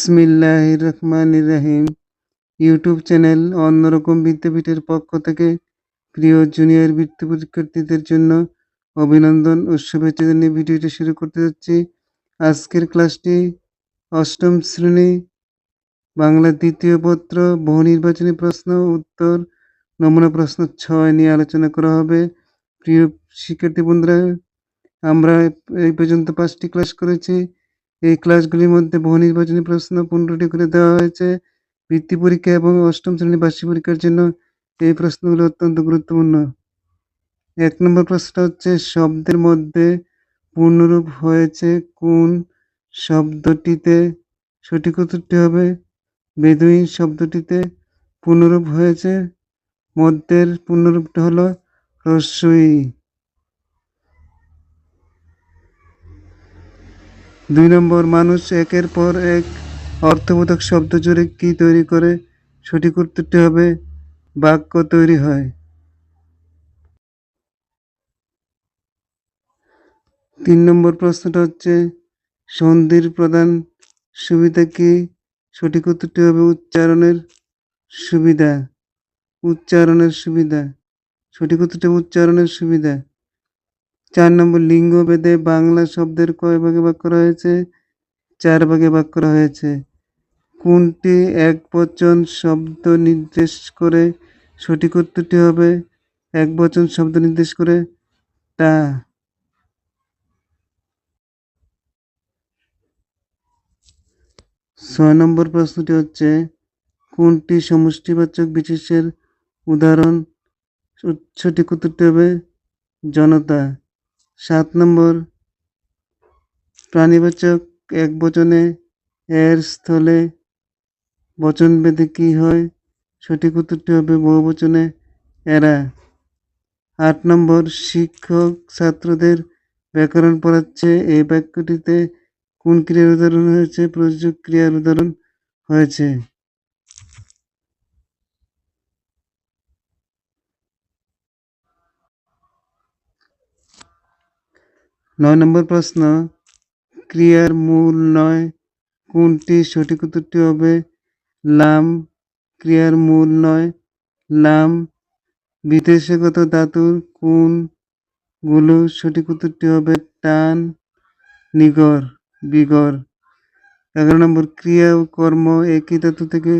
বিসমিল্লাহ রহমান রাহিম YouTube channel অন্যরকম বিদ্যাপীঠের পক্ষ থেকে প্রিয় জুনিয়র বৃত্তি পরীক্ষার্থীদের জন্য অভিনন্দন ও শুভেচ্ছা জানিয়ে ভিডিওটি শুরু করতে যাচ্ছি। আজকের ক্লাসটি অষ্টম শ্রেণি, বাংলা দ্বিতীয় পত্র বহু নির্বাচনী প্রশ্ন, উত্তর, নমুনা প্রশ্ন ছয় নিয়ে আলোচনা করা হবে। প্রিয় শিক্ষার্থী বন্ধুরা, আমরা এই পর্যন্ত পাঁচটি ক্লাস করেছি। এই ক্লাসগুলির মধ্যে বহু নির্বাচনী প্রশ্ন পনেরোটি করে দেওয়া হয়েছে। বৃত্তি পরীক্ষা এবং অষ্টম শ্রেণি বার্ষিক পরীক্ষার জন্য এই প্রশ্নগুলো অত্যন্ত গুরুত্বপূর্ণ। এক নম্বর প্রশ্নটা হচ্ছে, শব্দের মধ্যে পূর্ণরূপ হয়েছে কোন শব্দটিতে? সঠিক উত্তরটি হবে, বেদুইন শব্দটিতে পূর্ণরূপ হয়েছে। মধ্যের পূর্ণরূপটা হলো রস্যই দুই নম্বর, মানুষ একের পর এক অর্থবোধক শব্দ জুড়ে কি তৈরি করে সঠিক উত্তরটি হবে বাক্য তৈরি হয়। তিন নম্বর প্রশ্নটা হচ্ছে, সন্ধির প্রধান সুবিধা কি? সঠিক উত্তরটি হবে উচ্চারণের সুবিধা। উচ্চারণের সুবিধা। সঠিক উত্তরটি উচ্চারণের সুবিধা। চার নম্বর লিঙ্গ ভেদে বাংলা শব্দের কয় ভাগে ভাগ করা হয়েছে? চার ভাগে ভাগ করা হয়েছে। কোনটি এক বচন শব্দ নির্দেশ করে সঠিক উত্তরটি হবে? এক বচন শব্দ নির্দেশ করে তা ছয় নম্বর প্রশ্নটি হচ্ছে, কোনটি সমষ্টিবাচক বিশেষের উদাহরণ? সঠিক উত্তরটি হবে জনতা। সাত নম্বর। প্রাণীবাচক এক বচনে এর স্থলে বচন বেঁধে কী হয়? সঠিক উত্তরটি হবে বহু বচনে এরা। আট নম্বর, শিক্ষক ছাত্রদের ব্যাকরণ পড়াচ্ছে। এই বাক্যটিতে কোন ক্রিয়ার উদাহরণ হয়েছে? প্রযোজক ক্রিয়ার উদাহরণ হয়েছে। নয় নম্বর প্রশ্ন, ক্রিয়ার মূল নয়, কোনটি সঠিক উত্তরটি হবে লাম। ক্রিয়ার মূল নয়, লাম। বিদেশগত ধাতুর কোনগুলো সঠিক উত্তরটি হবে টান নিগর বিগর এগারো নম্বর, ক্রিয়া ও কর্ম একই ধাতু থেকে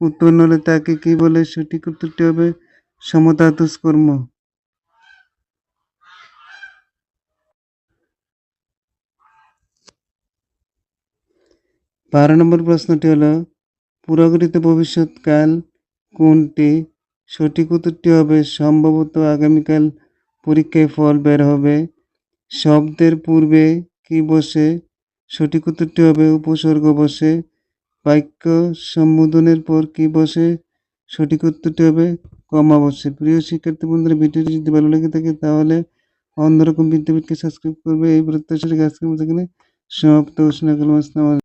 উৎপন্ন হলে তাকে কি বলে সঠিক উত্তরটি হবে সমধাতুষ কর্ম বারো নম্বর প্রশ্নটি হলো পুরাগঠিত ভবিষ্যৎকাল কোনটি? সঠিক উত্তরটি হবে, সম্ভবত আগামীকাল পরীক্ষায় ফল বের হবে। শব্দের পূর্বে কি বসে? সঠিক উত্তরটি হবে, উপসর্গ বসে। বাক্য সম্বোধনের পর কি বসে? সঠিক উত্তরটি হবে, কমা বসে। প্রিয় শিক্ষার্থী বন্ধুরা, ভিডিওটি যদি ভালো লেগে থাকে, তাহলে অন্যরকম বিদ্যাপীঠকে সাবস্ক্রাইব করবে। এই প্রত্যাশা আজকের মতো এখানে সমাপ্ত। ঘোষণা করলাম আসসালামু